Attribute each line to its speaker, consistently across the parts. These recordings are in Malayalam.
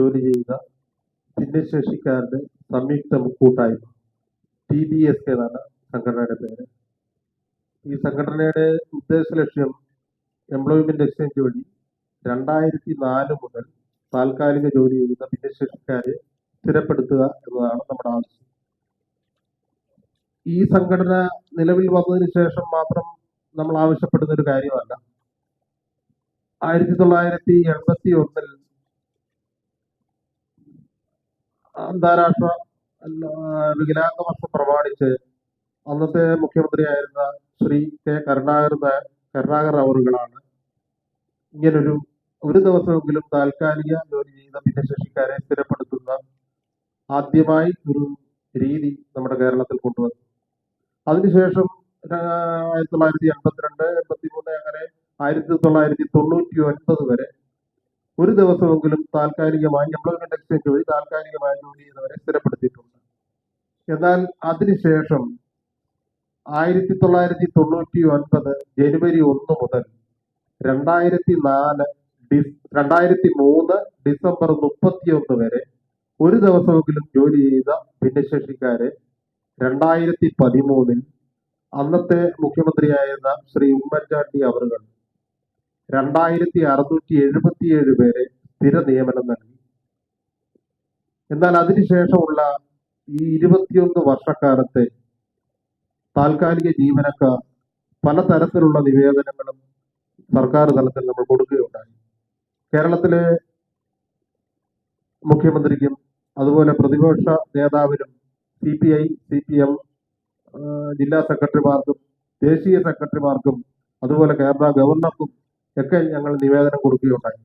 Speaker 1: ജോലി ചെയ്യുന്ന ഭിന്നശേഷിക്കാരുടെ സംയുക്ത കൂട്ടായ്മ ടി ബി എസ് കെ എന്നാണ് സംഘടനയുടെ പേര്. ഈ സംഘടനയുടെ ഉദ്ദേശ ലക്ഷ്യം എംപ്ലോയ്മെന്റ് എക്സ്ചേഞ്ച് വഴി രണ്ടായിരത്തി നാല് മുതൽ താൽക്കാലിക ജോലി ചെയ്യുന്ന ഭിന്നശേഷിക്കാരെ സ്ഥിരപ്പെടുത്തുക എന്നതാണ് നമ്മുടെ ആവശ്യം. ഈ സംഘടന നിലവിൽ വന്നതിന് ശേഷം മാത്രം നമ്മൾ ആവശ്യപ്പെടുന്ന ഒരു കാര്യമല്ല. ആയിരത്തി തൊള്ളായിരത്തി എൺപത്തി ഒന്നിൽ അന്താരാഷ്ട്ര വികലാംഗ വർഷം പ്രമാണിച്ച് അന്നത്തെ മുഖ്യമന്ത്രിയായിരുന്ന ശ്രീ കെ കരുണാകർ നാ- കരുണാകർ അവറുകളാണ് ഇങ്ങനൊരു ഒരു ദിവസമെങ്കിലും താൽക്കാലിക ജോലി ചെയ്യുന്ന ഭിന്നശേഷിക്കാരെ സ്ഥിരപ്പെടുത്തുന്ന ആദ്യമായി ഒരു രീതി നമ്മുടെ കേരളത്തിൽ കൊണ്ടുവന്നു. അതിനുശേഷം ആയിരത്തി തൊള്ളായിരത്തി എൺപത്തിരണ്ട് എൺപത്തി മൂന്ന് അങ്ങനെ ആയിരത്തി തൊള്ളായിരത്തി തൊണ്ണൂറ്റി ഒൻപത് വരെ ഒരു ദിവസമെങ്കിലും താൽക്കാലികമായി എംപ്ലോയ്മെന്റ് എക്സ്ചേഞ്ച് വഴി താൽക്കാലികമായി ജോലി ചെയ്യുന്നവരെ സ്ഥിരപ്പെടുത്തിയിട്ടുണ്ട്. എന്നാൽ അതിനുശേഷം ആയിരത്തി തൊള്ളായിരത്തി തൊണ്ണൂറ്റി ഒൻപത് ജനുവരി ഒന്ന് മുതൽ രണ്ടായിരത്തി നാല് ഡിസ് രണ്ടായിരത്തി മൂന്ന് ഡിസംബർ മുപ്പത്തിയൊന്ന് വരെ ഒരു ദിവസമെങ്കിലും ജോലി ചെയ്ത ഭിന്നശേഷിക്കാരെ രണ്ടായിരത്തി പതിമൂന്നിൽ അന്നത്തെ മുഖ്യമന്ത്രിയായിരുന്ന ശ്രീ ഉമ്മൻചാണ്ടി അവറുകൾ രണ്ടായിരത്തി അറുന്നൂറ്റി എഴുപത്തിയേഴ് പേരെ സ്ഥിര നിയമനം നൽകി. എന്നാൽ അതിനുശേഷമുള്ള ഈ ഇരുപത്തിയൊന്ന് വർഷക്കാലത്തെ താൽക്കാലിക ജീവനക്കാർ പലതരത്തിലുള്ള നിവേദനങ്ങളും സർക്കാർ തലത്തിൽ നമ്മൾ കൊടുക്കുകയുണ്ടായി. കേരളത്തിലെ മുഖ്യമന്ത്രിക്കും അതുപോലെ പ്രതിപക്ഷ നേതാവിനും C P I C P M ജില്ലാ സെക്രട്ടറിമാർക്കും ദേശീയ സെക്രട്ടറിമാർക്കും അതുപോലെ കേരള ഗവർണർക്കും ഒക്കെ ഞങ്ങൾ നിവേദനം കൊടുക്കുകയുണ്ടായി.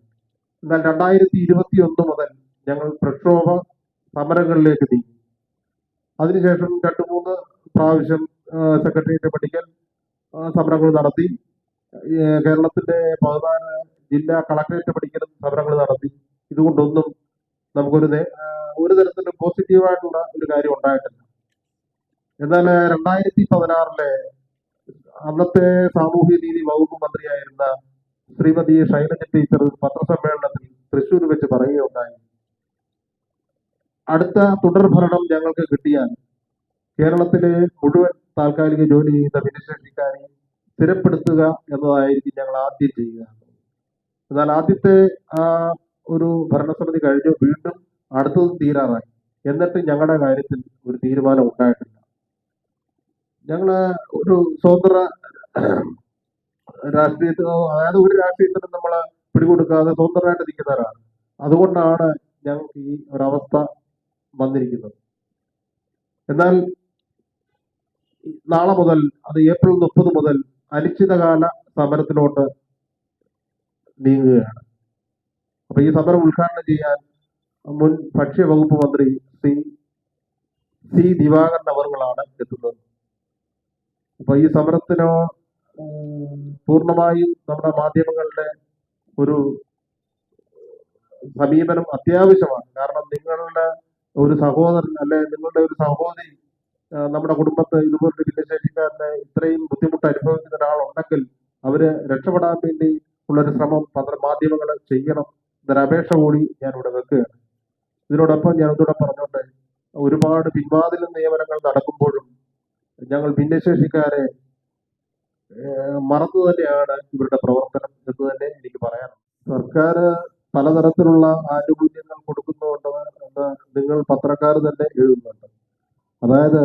Speaker 1: എന്നാൽ രണ്ടായിരത്തി ഇരുപത്തി ഒന്ന് മുതൽ ഞങ്ങൾ പ്രക്ഷോഭ സമരങ്ങളിലേക്ക് നീങ്ങി. അതിനുശേഷം രണ്ട് മൂന്ന് പ്രാവശ്യം സെക്രട്ടേറിയറ്റ് പഠിക്കൽ സമരങ്ങൾ നടത്തി. കേരളത്തിന്റെ പതിനാല് ജില്ലാ കളക്ടറേറ്റ് പഠിക്കലും സമരങ്ങൾ നടത്തി. ഇതുകൊണ്ടൊന്നും നമുക്കൊരു ഒരു തരത്തിലും പോസിറ്റീവായിട്ടുള്ള ഒരു കാര്യം ഉണ്ടായിട്ടില്ല. എന്നാൽ രണ്ടായിരത്തി പതിനാറിലെ അന്നത്തെ സാമൂഹ്യ നീതി വകുപ്പ് മന്ത്രിയായിരുന്ന ശ്രീമതി ശൈലജ ടീച്ചർ ഒരു പത്രസമ്മേളനത്തിൽ തൃശ്ശൂർ വെച്ച് പറയുകയുണ്ടായി. അടുത്ത തുടർഭരണം ഞങ്ങൾക്ക് കിട്ടിയാൽ കേരളത്തിലെ മുഴുവൻ താൽക്കാലിക ജോലി ചെയ്യുന്ന ഭിന്നശേഷിക്കാരെ സ്ഥിരപ്പെടുത്തുക എന്നതായിരിക്കും ഞങ്ങൾ ആദ്യം ചെയ്യുക. എന്നാൽ ആദ്യത്തെ ആ ഒരു ഭരണസമിതി കഴിഞ്ഞു വീണ്ടും അടുത്തത് തീരാറായി. എന്നിട്ട് ഞങ്ങളുടെ കാര്യത്തിൽ ഒരു തീരുമാനം ഉണ്ടായിട്ടില്ല. ഞങ്ങൾ ഒരു സ്വതന്ത്ര രാഷ്ട്രീയത്തിൽ അതായത് ഒരു രാഷ്ട്രീയത്തിനും നമ്മൾ പിടികൊടുക്കാതെ സ്വതന്ത്രമായിട്ട് നിൽക്കുന്നവരാണ്. അതുകൊണ്ടാണ് ഞങ്ങൾക്ക് ഈ ഒരവസ്ഥ വന്നിരിക്കുന്നത്. എന്നാൽ നാളെ മുതൽ അത് ഏപ്രിൽ മുപ്പത് മുതൽ അനിശ്ചിതകാല സമരത്തിലോട്ട് നീങ്ങുകയാണ്. അപ്പൊ ഈ സമരം ഉദ്ഘാടനം ചെയ്യാൻ മുൻ ഭക്ഷ്യവകുപ്പ് മന്ത്രി ശ്രീ സി ദിവാകരൻ അവറുകളാണ് എത്തുന്നത്. അപ്പൊ ഈ സമരത്തിനോ പൂർണമായും നമ്മുടെ മാധ്യമങ്ങളുടെ ഒരു സമീപനം അത്യാവശ്യമാണ്. കാരണം നിങ്ങളുടെ ഒരു സഹോദരൻ അല്ലെ നിങ്ങളുടെ ഒരു സഹോദരി നമ്മുടെ കുടുംബത്ത് ഇതുപോലത്തെ ഭിന്നശേഷിക്കാരനെ ഇത്രയും ബുദ്ധിമുട്ട് അനുഭവിക്കുന്ന ഒരാളുണ്ടെങ്കിൽ അവർ രക്ഷപ്പെടാൻ വേണ്ടി ഉള്ളൊരു ശ്രമം പത്ര മാധ്യമങ്ങൾ ചെയ്യണം എന്നൊരു അപേക്ഷ കൂടി ഇവിടെ വെക്കുകയാണ്. ഇതിനോടൊപ്പം ഞാൻ ഒന്നുകൂടെ പറഞ്ഞോട്ടെ ഒരുപാട് പിൻവാതിൽ നിയമനങ്ങൾ നടക്കുമ്പോഴും ഞങ്ങൾ ഭിന്നശേഷിക്കാരെ മറന്നു തന്നെയാണ് ഇവരുടെ പ്രവർത്തനം എന്ന് തന്നെ എനിക്ക് പറയാനുണ്ട് സർക്കാർ പലതരത്തിലുള്ള ആനുകൂല്യങ്ങൾ കൊടുക്കുന്നുണ്ട് എന്ന് നിങ്ങൾ പത്രക്കാർ തന്നെ എഴുതുന്നുണ്ട്. അതായത്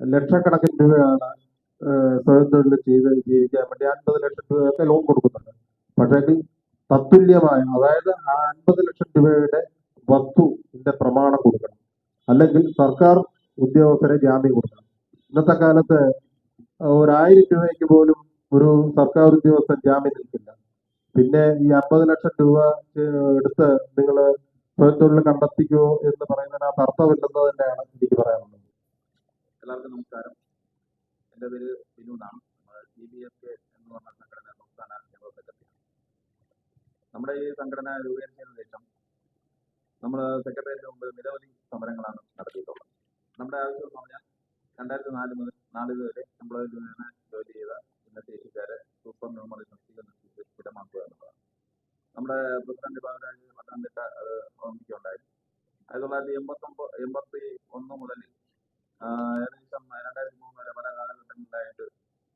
Speaker 1: ലക്ഷക്കണക്കിന് രൂപയാണ് സ്വയം തൊഴിൽ ചെയ്ത് ജീവിക്കാൻ വേണ്ടി അൻപത് ലക്ഷം രൂപയൊക്കെ ലോൺ കൊടുക്കുന്നുണ്ട്. പക്ഷേ തത്തുല്യമായ അതായത് ആ അൻപത് ലക്ഷം രൂപയുടെ വസ്തുവിന്റെ പ്രമാണം കൊടുക്കണം. അല്ലെങ്കിൽ സർക്കാർ ഉദ്യോഗസ്ഥരെ ജാമ്യം കൊടുക്കണം. ഇന്നത്തെ കാലത്ത് ഒരായിരം രൂപയ്ക്ക് പോലും ഒരു സർക്കാർ ഉദ്യോഗസ്ഥൻ ജാമ്യം നിൽക്കില്ല. പിന്നെ ഈ അമ്പത് ലക്ഷം രൂപ എടുത്ത് നിങ്ങൾ സ്വയം തൊഴിൽ കണ്ടെത്തിക്കോ എന്ന് പറയുന്നതിനകത്ത് അർത്ഥമില്ലെന്ന് തന്നെയാണ് എനിക്ക് പറയാനുള്ളത്.
Speaker 2: എല്ലാവർക്കും നമസ്കാരം. എന്റെ പേര് വിനോദാണ് സി ബി കെ എന്ന് പറഞ്ഞ സംഘടന സംസ്ഥാന ജനറൽ സെക്രട്ടറി. നമ്മുടെ ഈ സംഘടന രൂപീകരിച്ചതിന് ശേഷം നമ്മൾ സെക്രട്ടേറിയറ്റിന് മുമ്പ് നിരവധി സമരങ്ങളാണ് നടത്തിയിട്ടുള്ളത്. നമ്മുടെ ആവശ്യം എന്ന് പറഞ്ഞാൽ രണ്ടായിരത്തി നാല് മുതൽ നാല് വരെ എംപ്ലോയി യൂണിയന് ജോലി ചെയ്ത ഭിന്നശേഷിക്കാരെ സൂപ്പർ നോർമൽ ഇൻഡസ്ട്രിയിൽ സ്ഥിരമാക്കുക എന്നുള്ളതാണ്. നമ്മുടെ പ്രസിഡന്റ് ബാബുരാജ് പത്തനംതിട്ട ഓർമ്മിക്കുണ്ടായിരുന്നു ആയിരത്തി തൊള്ളായിരത്തി എൺപത്തൊമ്പത് എൺപത്തി ഒന്ന് മുതൽ ഏകദേശം രണ്ടായിരത്തി മൂന്ന് വരെ പല കാലഘട്ടങ്ങളിലായിട്ട്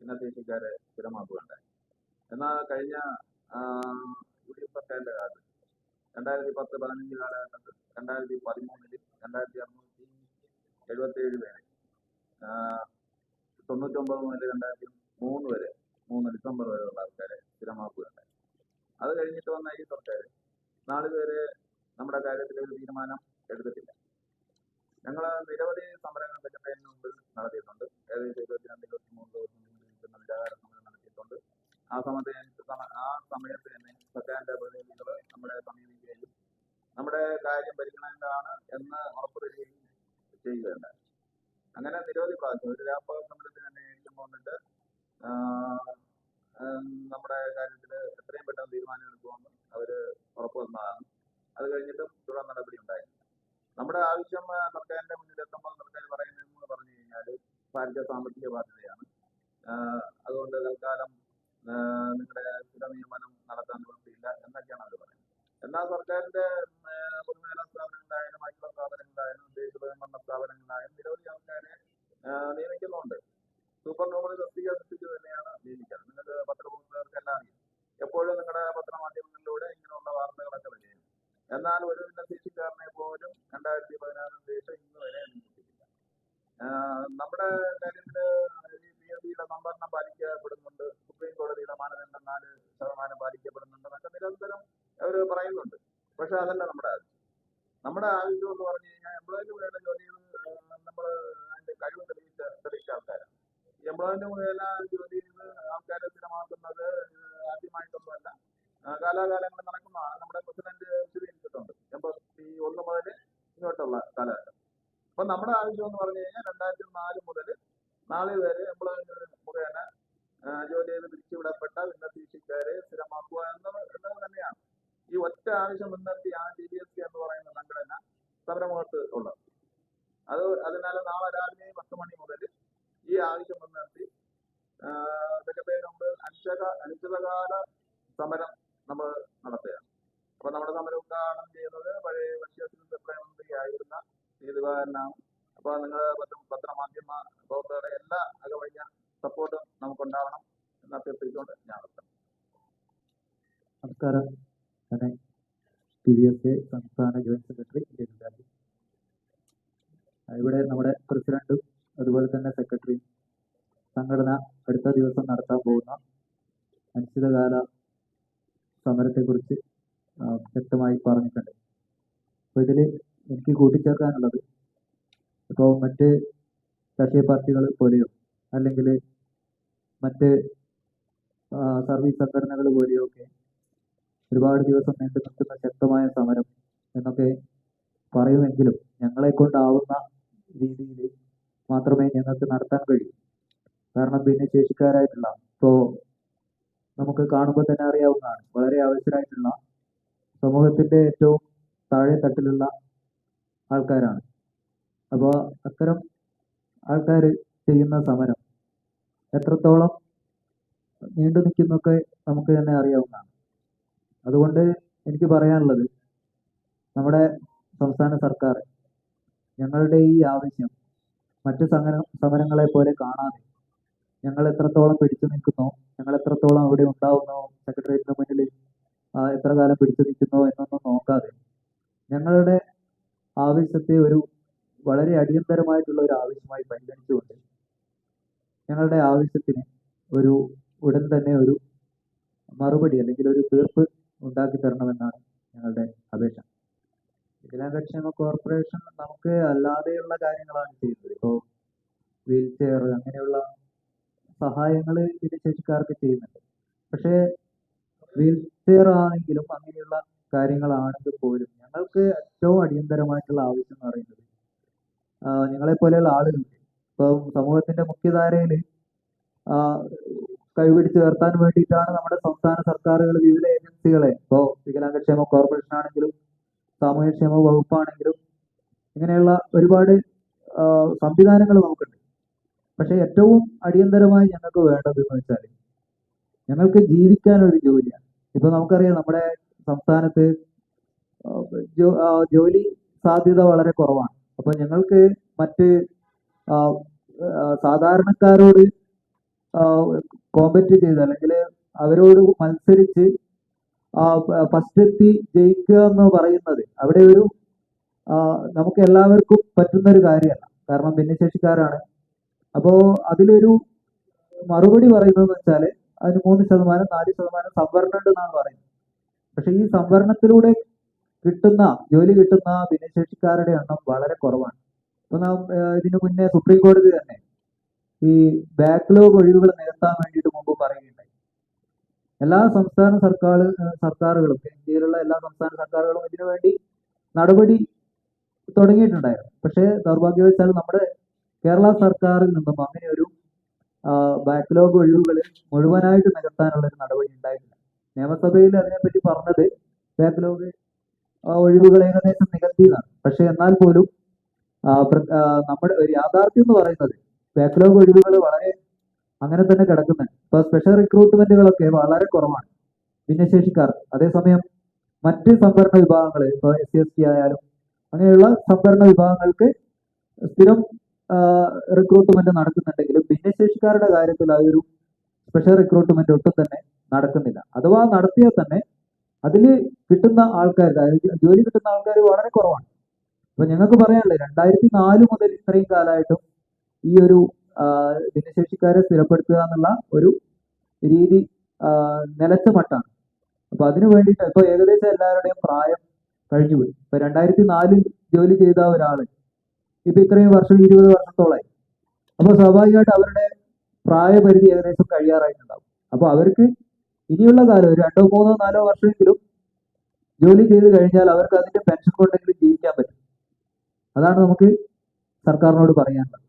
Speaker 2: ഭിന്നശേഷിക്കാരെ സ്ഥിരമാക്കുകയുണ്ടായി. എന്നാൽ കഴിഞ്ഞ യു ഡി എഫ് സർക്കാരിന്റെ കാലത്ത് രണ്ടായിരത്തി പത്ത് പതിനഞ്ച് കാലഘട്ടത്തിൽ രണ്ടായിരത്തി പതിമൂന്നിൽ രണ്ടായിരത്തി അറുന്നൂറ്റി എഴുപത്തി ഏഴ് പേരെ തൊണ്ണൂറ്റൊമ്പത് മുതൽ രണ്ടായിരത്തി മൂന്ന് വരെ മൂന്ന് ഡിസംബർ വരെ വരെയുള്ള ആൾക്കാരെ സ്ഥിരമാക്കുകയുണ്ടായി. അത് കഴിഞ്ഞിട്ട് വന്ന ഈ സർക്കാർ പേരെ നമ്മുടെ കാര്യത്തിൽ ഒരു തീരുമാനം എടുത്തിട്ടില്ല. ഞങ്ങൾ നിരവധി സമരങ്ങൾ സെക്രട്ടേറിയറ്റിന് മുമ്പിൽ നടത്തിയിട്ടുണ്ട്. ഏകദേശം ഇരുപത്തിരണ്ട് ഇരുപത്തി മൂന്ന് ദിവസം നിൽക്കുന്ന നിരാകാര സമരം നടത്തിയിട്ടുണ്ട്. ആ സമയത്ത് സമ- ആ സമയത്ത് തന്നെ സർക്കാരിന്റെ പ്രതിനിധികൾ നമ്മളെ സമീപിക്കുകയും നമ്മുടെ കാര്യം പരിഗണനയിലാണ് എന്ന് ഉറപ്പ് തരികയും ചെയ്യുകയുണ്ടായി. അങ്ങനെ നിരവധി പ്രാവശ്യം ഒരു രാപ്പക സമരത്തിന് തന്നെ ഏറ്റും വന്നിട്ട് നമ്മുടെ കാര്യത്തിൽ എത്രയും പെട്ടെന്ന് തീരുമാനം എടുക്കുമെന്ന് അവർ ഉറപ്പ് തന്നതാണ്. അത് കഴിഞ്ഞിട്ടും തുടർ നടപടി ഉണ്ടായിരുന്നു നമ്മുടെ ആവശ്യം സർക്കാരിന്റെ മുന്നിൽ എത്തുമ്പോൾ സർക്കാർ പറയുന്നതെന്ന് പറഞ്ഞു കഴിഞ്ഞാൽ ഭാരതീയ സാമ്പത്തിക ബാധ്യതയാണ്. അതുകൊണ്ട് തൽക്കാലം നിങ്ങളുടെ സ്ഥിര നിയമനം നടത്താൻ നിവൃത്തിയില്ല എന്നൊക്കെയാണ് അവർ പറയുന്നത്. എന്നാൽ സർക്കാരിന്റെ പൊതുമേഖലാ സ്ഥാപനങ്ങളായാലും മറ്റുള്ള സ്ഥാപനങ്ങളായാലും ദേശീയ ഭരണ സ്ഥാപനങ്ങളായാലും നിരവധി നിയമിക്കുന്നുണ്ട്. സൂപ്പർ നോമിനി തസ്തിക അനുസരിച്ച് തന്നെയാണ് നിയമിക്കുന്നത്. നിങ്ങൾക്ക് പത്രപ്രവർത്തകർക്കെല്ലാം അറിയാം. എപ്പോഴും നിങ്ങളുടെ പത്രമാധ്യമങ്ങളിലൂടെ ഇങ്ങനെയുള്ള വാർത്തകളൊക്കെ വരികയും എന്നാൽ ഒരു ഭിന്നശേഷിക്കാരനെ പോലും രണ്ടായിരത്തി പതിനാറിന് ശേഷം ഇന്ന് വരെ നിയമിച്ചിട്ടില്ല. നമ്മുടെ കാര്യത്തിൽ നിയതിയുടെ സംവരണം പാലിക്കപ്പെടുന്നുണ്ട്. സുപ്രീം കോടതിയുടെ മാനദണ്ഡം നാല് ശതമാനം പാലിക്കപ്പെടുന്നുണ്ട് എന്നൊക്കെ നിരന്തരം അവർ പറയുന്നുണ്ട്. പക്ഷെ അതല്ല നമ്മുടെ ആവശ്യം. നമ്മുടെ ആവശ്യം എന്ന് പറഞ്ഞു എംപ്ലോയ്മെന്റ് മുഖേന ജോലി ചെയ്ത് ആൾക്കാരെ സ്ഥിരമാക്കുന്നത് ആദ്യമായിട്ടൊന്നുമല്ല. കാലാകാലങ്ങളിൽ നടക്കുന്നതാണ് നമ്മുടെ പ്രസിഡന്റ് വിശദീകരിച്ചിട്ടുണ്ട്. എൺപത്തി ഒന്ന് മുതൽ ഇങ്ങോട്ടുള്ള കാലഘട്ടം. അപ്പൊ നമ്മുടെ ആവശ്യം എന്ന് പറഞ്ഞു കഴിഞ്ഞാൽ രണ്ടായിരത്തി നാല് മുതൽ നാളെ വരെ എംപ്ലോയ്മെന്റ് മുഖേന ജോലി ചെയ്ത് പിരിച്ചുവിടപ്പെട്ട ഭിന്നശേഷിക്കാരെ സ്ഥിരമാക്കുക എന്നത് തന്നെയാണ്. ഈ ഒറ്റ ആവശ്യം മുൻനിർത്തിയാണ് ഡി ബി എസ് സി എന്ന് പറയുന്ന സംഘടന സമരമുഖത്ത് ഉള്ളത്. അത് അതിനാൽ നാളെ രാവിലെ പത്ത് മണി മുതൽ ഈ ആവശ്യം മുൻനിർത്തി സെക്രട്ടറി മുമ്പ് അനിശ്ചിത അനിശ്ചിതകാല സമരം നമ്മൾ നടത്തുകയാണ്. അപ്പൊ നമ്മുടെ സമരം ഉദ്ഘാടനം ചെയ്യുന്നത് പഴയ ഭക്ഷ്യ പ്രധാനമന്ത്രി മന്ത്രി ആയിരുന്ന നീതികാരനാണ് അപ്പൊ നിങ്ങൾ പത്രമാധ്യമ പ്രവർത്തകരുടെ എല്ലാ അകവഴിഞ്ഞ സപ്പോർട്ടും നമുക്കുണ്ടാവണം എന്ന് അഭ്യർത്ഥിച്ചുകൊണ്ട് ഞാൻ
Speaker 3: നമസ്കാരം. ഞാൻ സംസ്ഥാന ജോയിന്റ് സെക്രട്ടറി ഇവിടെ നമ്മുടെ പ്രസിഡന്റും അതുപോലെ തന്നെ സെക്രട്ടറിയും സംഘടന അടുത്ത ദിവസം നടത്താൻ പോകുന്ന അനിശ്ചിതകാല സമരത്തെക്കുറിച്ച് വ്യക്തമായി പറഞ്ഞിട്ടുണ്ട്. അപ്പോൾ ഇതിൽ എനിക്ക് കൂട്ടിച്ചേർക്കാനുള്ളത് ഇപ്പോൾ മറ്റ് രാഷ്ട്രീയ പാർട്ടികൾ പോലെയോ അല്ലെങ്കിൽ മറ്റ് സർവീസ് സംഘടനകൾ പോലെയോ ഒക്കെ ഒരുപാട് ദിവസം നീണ്ടു നിൽക്കുന്ന ശക്തമായ സമരം എന്നൊക്കെ പറയുമെങ്കിലും ഞങ്ങളെ കൊണ്ടാവുന്ന രീതിയിൽ മാത്രമേ ഞങ്ങൾക്ക് നടത്താൻ കഴിയൂ. കാരണം ഭിന്നശേഷിക്കാരായിട്ടുള്ള ഇപ്പോൾ നമുക്ക് കാണുമ്പോൾ തന്നെ അറിയാവുന്നതാണ്. വളരെ ആവശ്യരായിട്ടുള്ള സമൂഹത്തിന്റെ ഏറ്റവും താഴെ തട്ടിലുള്ള ആൾക്കാരാണ്. അപ്പോൾ അത്തരം ആൾക്കാർ ചെയ്യുന്ന സമരം എത്രത്തോളം നീണ്ടു നിൽക്കുന്നൊക്കെ നമുക്ക് തന്നെ അറിയാവുന്നതാണ്. അതുകൊണ്ട് എനിക്ക് പറയാനുള്ളത് നമ്മുടെ സംസ്ഥാന സർക്കാർ ഞങ്ങളുടെ ഈ ആവശ്യം മറ്റ് സമര സമരങ്ങളെ പോലെ കാണാതെ. ഞങ്ങൾ എത്രത്തോളം പിടിച്ചു നിൽക്കുന്നു ഞങ്ങൾ എത്രത്തോളം അവിടെ ഉണ്ടാവുന്നു സെക്രട്ടേറിയറ്റിന് മുന്നിൽ എത്ര കാലം പിടിച്ചു നിൽക്കുന്നു എന്നൊന്നും നോക്കാതെ. ഞങ്ങളുടെ ആവശ്യത്തെ ഒരു വളരെ അടിയന്തരമായിട്ടുള്ള ഒരു ആവശ്യമായി പരിഗണിച്ചുകൊണ്ട് ഞങ്ങളുടെ ആവശ്യത്തിന് ഒരു ഉടൻ തന്നെ ഒരു മറുപടി അല്ലെങ്കിൽ ഒരു തീർപ്പ് ഉണ്ടാക്കി തരണമെന്നാണ് ഞങ്ങളുടെ അപേക്ഷ. വികലാംഗക്ഷേമ കോർപ്പറേഷൻ നമുക്ക് അല്ലാതെയുള്ള കാര്യങ്ങളാണ് ചെയ്യുന്നത്. ഇപ്പോൾ വീൽ ചെയർ അങ്ങനെയുള്ള സഹായങ്ങൾ ഭിന്നശേഷിക്കാർക്ക് ചെയ്യുന്നുണ്ട്. പക്ഷേ വീൽ ചെയർ ആണെങ്കിലും അങ്ങനെയുള്ള കാര്യങ്ങളാണെങ്കിൽ പോലും ഞങ്ങൾക്ക് ഏറ്റവും അടിയന്തരമായിട്ടുള്ള ആവശ്യം എന്ന് പറയുന്നത് നിങ്ങളെ പോലെയുള്ള ആളുകളുണ്ട്. ഇപ്പം സമൂഹത്തിന്റെ മുഖ്യധാരയിൽ കൈപിടിച്ച് ഉയർത്താൻ വേണ്ടിയിട്ടാണ് നമ്മുടെ സംസ്ഥാന സർക്കാരുകൾ വിവിധ ഏജൻസികളെ ഇപ്പോൾ വികലാംഗക്ഷേമ കോർപ്പറേഷൻ ആണെങ്കിലും സാമൂഹ്യക്ഷേമ വകുപ്പാണെങ്കിലും ഇങ്ങനെയുള്ള ഒരുപാട് സംവിധാനങ്ങൾ നമുക്കുണ്ട്. പക്ഷെ ഏറ്റവും അടിയന്തരമായി ഞങ്ങൾക്ക് വേണ്ടത് എന്ന് വെച്ചാൽ ഞങ്ങൾക്ക് ജീവിക്കാൻ ഒരു ജോലിയാണ്. ഇപ്പൊ നമുക്കറിയാം നമ്മുടെ സംസ്ഥാനത്ത് ജോലി സാധ്യത വളരെ കുറവാണ്. അപ്പൊ ഞങ്ങൾക്ക് മറ്റ് സാധാരണക്കാരോട് കോമ്പറ്റ് ചെയ്ത് അല്ലെങ്കിൽ അവരോട് മത്സരിച്ച് ഫസ്റ്റ് എത്തി ജയിക്കുക എന്ന് പറയുന്നത്. അവിടെ ഒരു നമുക്ക് എല്ലാവർക്കും പറ്റുന്ന ഒരു കാര്യമല്ല. കാരണം ഭിന്നശേഷിക്കാരാണ്. അപ്പോ അതിലൊരു മറുപടി പറയുന്നത് വെച്ചാൽ അതിന് മൂന്ന് ശതമാനം നാല് ശതമാനം സംവരണം ഉണ്ട് എന്നാണ് പറയുന്നത്. പക്ഷെ ഈ സംവരണത്തിലൂടെ കിട്ടുന്ന ജോലി കിട്ടുന്ന ഭിന്നശേഷിക്കാരുടെ എണ്ണം വളരെ കുറവാണ്. ഇപ്പൊ നാം ഇതിനു മുന്നേ സുപ്രീം കോടതി തന്നെ ഈ ബാക്ക്ലോഗ് ഒഴിവുകൾ നികത്താൻ വേണ്ടിയിട്ട് മുമ്പ് പറയുകയുണ്ടായി. എല്ലാ സംസ്ഥാന സർക്കാർ സർക്കാരുകളും ഇന്ത്യയിലുള്ള എല്ലാ സംസ്ഥാന സർക്കാരുകളും ഇതിനു വേണ്ടി നടപടി തുടങ്ങിയിട്ടുണ്ടായിരുന്നു. പക്ഷേ ദൗർഭാഗ്യവശാൽ നമ്മുടെ കേരള സർക്കാരിൽ നിന്നും അങ്ങനെ ഒരു ബാക്ക്ലോഗ് ഒഴിവുകൾ മുഴുവനായിട്ട് നികത്താനുള്ള ഒരു നടപടി ഉണ്ടായിട്ടില്ല. നിയമസഭയിൽ അതിനെപ്പറ്റി പറഞ്ഞത് ബാക്ക്ലോഗ് ഒഴിവുകൾ ഏകദേശം നികത്തിയതാണ്. പക്ഷെ എന്നാൽ പോലും നമ്മുടെ ഒരു യാഥാർത്ഥ്യം എന്ന് പറയുന്നത് ബാക്ക്ലോഗ് ഒഴിവുകൾ വളരെ അങ്ങനെ തന്നെ കിടക്കുന്നത് ഇപ്പൊ സ്പെഷ്യൽ റിക്രൂട്ട്മെന്റുകളൊക്കെ വളരെ കുറവാണ്. ഭിന്നശേഷിക്കാർ അതേസമയം മറ്റ് സംവരണ വിഭാഗങ്ങൾ ഇപ്പൊ എസ് സി എസ് ടി ആയാലും അങ്ങനെയുള്ള സംവരണ വിഭാഗങ്ങൾക്ക് സ്ഥിരം റിക്രൂട്ട്മെന്റ് നടക്കുന്നുണ്ടെങ്കിലും ഭിന്നശേഷിക്കാരുടെ കാര്യത്തിൽ ആ ഒരു സ്പെഷ്യൽ റിക്രൂട്ട്മെന്റ് ഒട്ടും തന്നെ നടക്കുന്നില്ല. അഥവാ നടത്തിയാൽ തന്നെ അതിൽ കിട്ടുന്ന ആൾക്കാർ ജോലി കിട്ടുന്ന ആൾക്കാർ വളരെ കുറവാണ്. അപ്പൊ ഞങ്ങൾക്ക് പറയാനുള്ളത് രണ്ടായിരത്തി നാല് മുതൽ ഇത്രയും കാലമായിട്ടും ഈ ഒരു ഭിന്നശേഷിക്കാരെ സ്ഥിരപ്പെടുത്തുക എന്നുള്ള ഒരു രീതി നിലച്ച മട്ടാണ്. അപ്പൊ അതിനു വേണ്ടിയിട്ട് ഇപ്പൊ ഏകദേശം എല്ലാവരുടെയും പ്രായം കഴിഞ്ഞുപോയി ഇപ്പൊ രണ്ടായിരത്തി നാലിൽ ജോലി ചെയ്ത ഒരാൾ ഇപ്പൊ ഇത്രയും വർഷം ഇരുപത് വർഷത്തോളായി. അപ്പൊ സ്വാഭാവികമായിട്ട് അവരുടെ പ്രായപരിധി ഏകദേശം കഴിയാറായിട്ടുണ്ടാവും. അപ്പൊ അവർക്ക് ഇനിയുള്ള കാലം ഒരു രണ്ടോ മൂന്നോ നാലോ വർഷമെങ്കിലും ജോലി ചെയ്ത് കഴിഞ്ഞാൽ അവർക്ക് അതിന്റെ പെൻഷൻ കൊണ്ടെങ്കിലും ജീവിക്കാൻ പറ്റും. അതാണ് നമുക്ക് സർക്കാരിനോട് പറയാനുള്ളത്.